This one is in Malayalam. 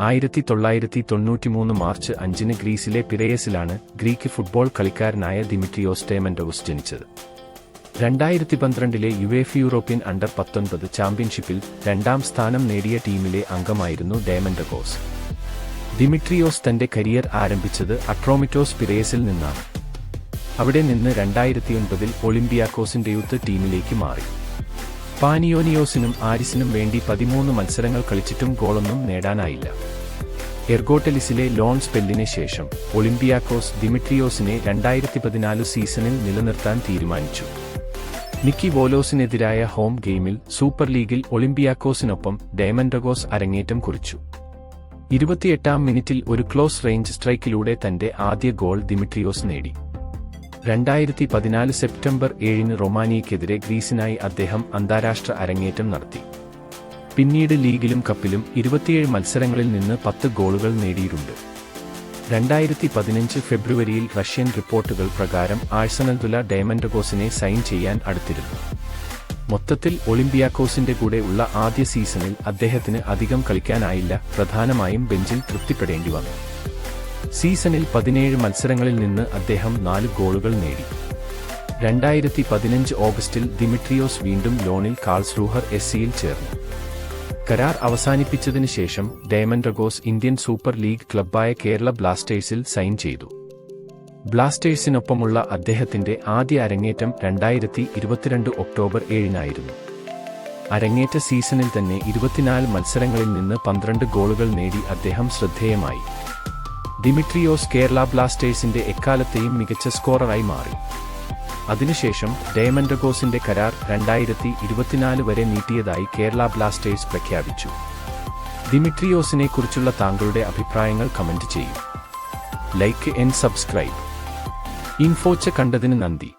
ആയിരത്തി തൊള്ളായിരത്തി തൊണ്ണൂറ്റിമൂന്ന് മാർച്ച് അഞ്ചിന് ഗ്രീസിലെ പിറയസിലാണ് ഗ്രീക്ക് ഫുട്ബോൾ കളിക്കാരനായ ദിമിട്രിയോസ് ഡേമൻഡോസ് ജനിച്ചത്. രണ്ടായിരത്തി പന്ത്രണ്ടിലെ യുവേഫ് യൂറോപ്യൻ അണ്ടർ പത്തൊൻപത് ചാമ്പ്യൻഷിപ്പിൽ രണ്ടാം സ്ഥാനം നേടിയ ടീമിലെ അംഗമായിരുന്നു ഡേമൻഡഗോസ്. ദിമിട്രിയോസ് തന്റെ കരിയർ ആരംഭിച്ചത് അട്രോമിറ്റോസ് പിറേസിൽ നിന്നാണ്. അവിടെ നിന്ന് രണ്ടായിരത്തിയൊൻപതിൽ ഒളിമ്പിയാക്കോസിന്റെ യൂത്ത് ടീമിലേക്ക് മാറി. പാനിയോനിയോസിനും ആരിസിനും വേണ്ടി പതിമൂന്ന് മത്സരങ്ങൾ കളിച്ചിട്ടും ഗോളൊന്നും നേടാനായില്ല. എർഗോട്ടലിസിലെ ലോൺ സ്പെല്ലിന് ശേഷം ഒളിമ്പിയാക്കോസ് ദിമിട്രിയോസിനെ രണ്ടായിരത്തി പതിനാല് സീസണിൽ നിലനിർത്താൻ തീരുമാനിച്ചു. നിക്കി വോലോസിനെതിരായ ഹോം ഗെയിമിൽ സൂപ്പർ ലീഗിൽ ഒളിമ്പിയാക്കോസിനൊപ്പം ഡയമൻഡഗോസ് അരങ്ങേറ്റം കുറിച്ചു. ഇരുപത്തിയെട്ടാം മിനിറ്റിൽ ഒരു ക്ലോസ് റേഞ്ച് സ്ട്രൈക്കിലൂടെ തന്റെ ആദ്യ ഗോൾ ദിമിട്രിയോസ് നേടി. രണ്ടായിരത്തി പതിനാല് സെപ്റ്റംബർ ഏഴിന് റൊമാനിയയ്ക്കെതിരെ ഗ്രീസിനായി അദ്ദേഹം അന്താരാഷ്ട്ര അരങ്ങേറ്റം നടത്തി. പിന്നീട് ലീഗിലും കപ്പിലും ഇരുപത്തിയേഴ് മത്സരങ്ങളിൽ നിന്ന് പത്ത് ഗോളുകൾ നേടിയിട്ടുണ്ട്. രണ്ടായിരത്തി പതിനഞ്ച് ഫെബ്രുവരിയിൽ റഷ്യൻ റിപ്പോർട്ടുകൾ പ്രകാരം ആഴ്സനന്തുല ഡയമൻഡഗോസിനെ സൈൻ ചെയ്യാൻ അടുത്തിരുന്നു. മൊത്തത്തിൽ ഒളിമ്പിയാക്കോസിന്റെ കൂടെ ഉള്ള ആദ്യ സീസണിൽ അദ്ദേഹത്തിന് അധികം കളിക്കാനായില്ല പ്രധാനമായും ബെഞ്ചിൽ തൃപ്തിപ്പെടേണ്ടി വന്നു സീസണിൽ പതിനേഴ് മത്സരങ്ങളിൽ നിന്ന് അദ്ദേഹം നാല് ഗോളുകൾ നേടി. രണ്ടായിരത്തി പതിനഞ്ച് ഓഗസ്റ്റിൽ ദിമിട്രിയോസ് വീണ്ടും ലോണിൽ കാൾസ്റൂഹർ എസ് സിയിൽ ചേർന്നു. കരാർ അവസാനിപ്പിച്ചതിന് ശേഷം ഡയമൻഡഗോസ് ഇന്ത്യൻ സൂപ്പർ ലീഗ് ക്ലബ്ബായ കേരള ബ്ലാസ്റ്റേഴ്സിൽ സൈൻ ചെയ്തു. ബ്ലാസ്റ്റേഴ്സിനൊപ്പമുള്ള അദ്ദേഹത്തിന്റെ ആദ്യ അരങ്ങേറ്റം രണ്ടായിരത്തി ഇരുപത്തിരണ്ട് ഒക്ടോബർ ഏഴിനായിരുന്നു. അരങ്ങേറ്റ സീസണിൽ തന്നെ ഇരുപത്തിനാല് മത്സരങ്ങളിൽ നിന്ന് പന്ത്രണ്ട് ഗോളുകൾ നേടി അദ്ദേഹം ശ്രദ്ധേയമായി. ദിമിട്രിയോസ് കേരള ബ്ലാസ്റ്റേഴ്സിന്റെ എക്കാലത്തെയും മികച്ച സ്കോററായി മാറി. അതിനുശേഷം ഡയമൻഡഗോസിന്റെ കരാർ രണ്ടായിരത്തി ഇരുപത്തിനാല് വരെ നീട്ടിയതായി കേരള ബ്ലാസ്റ്റേഴ്സ് പ്രഖ്യാപിച്ചു. ദിമിട്രിയോസിനെ കുറിച്ചുള്ള താങ്കളുടെ അഭിപ്രായങ്ങൾ കമന്റ് ചെയ്യും. Like and subscribe. ഇൻഫോച്ച കണ്ടതിന് നന്ദി.